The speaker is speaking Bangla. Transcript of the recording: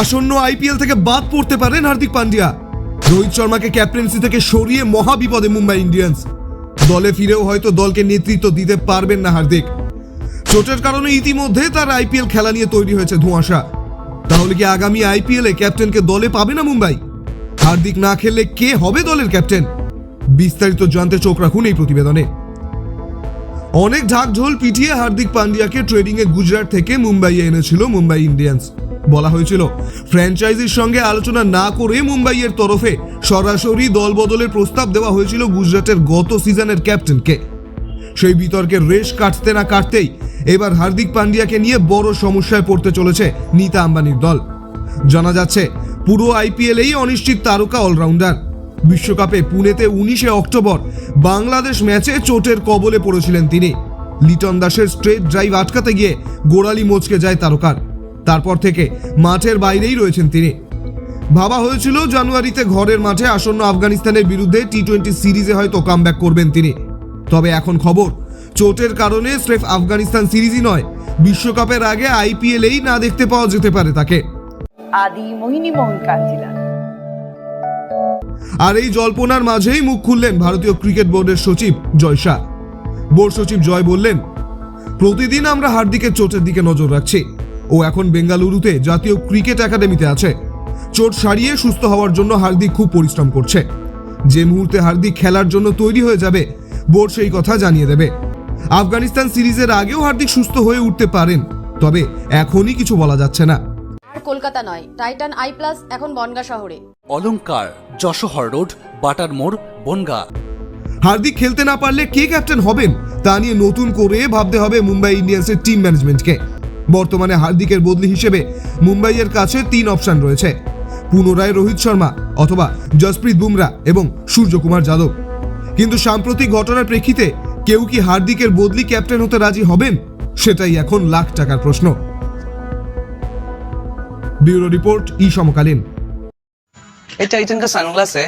আসন্ন আইপিএল থেকে বাদ পড়তে পারেন হার্দিক পান্ডিয়া। রোহিত শর্মাকে ক্যাপ্টেন্সি থেকে সরিয়ে মহা বিপদে মুম্বাই ইন্ডিয়ান্স। দলে ফিরেও হয়তো দলকে নেতৃত্ব দিতে পারবেন না হার্দিক। চোটের কারণে ইতিমধ্যে তার আইপিএল খেলা নিয়ে তৈরি হয়েছে ধোঁয়াশা। তাহলে কি আগামী আইপিএল ক্যাপ্টেনকে দলে পাবে না মুম্বাই? হার্দিক না খেললে কে হবে দলের ক্যাপ্টেন? বিস্তারিত জানতে চোখ রাখুন এই প্রতিবেদনে। অনেক ঢাকঢোল পিটিয়ে হার্দিক পান্ডিয়াকে ট্রেডিং এ গুজরাট থেকে মুম্বাইয়ে এনেছিল মুম্বাই ইন্ডিয়ান্স। বলা হয়েছিল। ফ্র্যাঞ্চাইজির সঙ্গে আলোচনা না করে মুম্বাইয়ের তরফে সরাসরি দল বদলের প্রস্তাব দেওয়া হয়েছিল গুজরাটের গত সিজনের ক্যাপ্টেনকে। সেই বিতর্কের রেশ কাটতে না কাটতেই এবার হার্দিক পান্ডিয়াকে নিয়ে বড় সমস্যায় পড়তে চলেছে নীতা আম্বানির দল। জানা যাচ্ছে, পুরো আইপিএলেই অনিশ্চিত তারকা অলরাউন্ডার। বিশ্বকাপে পুনেতে উনিশে অক্টোবর বাংলাদেশ ম্যাচে চোটের কবলে পড়েছিলেন তিনি। লিটন দাসের স্ট্রেট ড্রাইভ আটকাতে গিয়ে গোড়ালি মোচকে যায় তারকার। তারপর থেকে মাঠের বাইরেই রয়েছেন তিনি। ভাবা হয়েছিল জানুয়ারিতে ঘরের মাঠে আসন্ন আফগানিস্তানের বিরুদ্ধে টি টোয়েন্টি সিরিজে হয়তো কামব্যাক করবেন তিনি। তবে এখন খবর চোটের কারণে স্রেফ আফগানিস্তান সিরিজই নয় বিশ্বকাপের আগে আইপিএলেই না দেখতে পাওয়া যেতে পারে তাকে। আদি মোহিনী মোহন কাঞ্জিলাল। আর এই জল্পনার মাঝেই মুখ খুললেন ভারতীয় ক্রিকেট বোর্ডের সচিব জয় শাহ। বোর্ড সচিব জয় বললেন প্রতিদিন আমরা হার্দিকের চোটের দিকে নজর রাখছি। ও এখন বেঙ্গালুরুতে জাতীয় ক্রিকেট একাডেমিতে আছে। চোট সারিয়ে সুস্থ হওয়ার জন্য হার্দিক খুব পরিশ্রম করছে। যে মুহূর্তে হার্দিক খেলার জন্য তৈরি হয়ে যাবে বোর্ড সেই কথা জানিয়ে দেবে। আফগানিস্তান সিরিজের আগেও হার্দিক সুস্থ হয়ে উঠতে পারেন তবে এখনই কিছু বলা যাচ্ছে না। আর কলকাতা নয় টাইটান আই প্লাস এখন বনগা শহরে। অলংকার যশোহর রোড বাটার মোড় বনগা। হার্দিক খেলতে না পারলে কে ক্যাপ্টেন হবেন তা নিয়ে নতুন করে ভাবতে হবে মুম্বাই ইন্ডিয়ান্সের টিম ম্যানেজমেন্টকে। বর্তমানে হার্দিকের বদলি হিসেবে মুম্বাইয়ের কাছে তিন অপশন রয়েছে পুনরায় রোহিত শর্মা অথবা জসপ্রীত বুমরা এবং সূর্যকুমার যাদব কিন্তু সাম্প্রতিক ঘটনার প্রেক্ষিতে কেউ কি হার্দিকের বদলি ক্যাপ্টেন হতে রাজি হবেন সেটাই এখন লাখ টাকার প্রশ্ন ব্যুরো রিপোর্ট ই সমকালীন ये टाइटन का सनग्लास है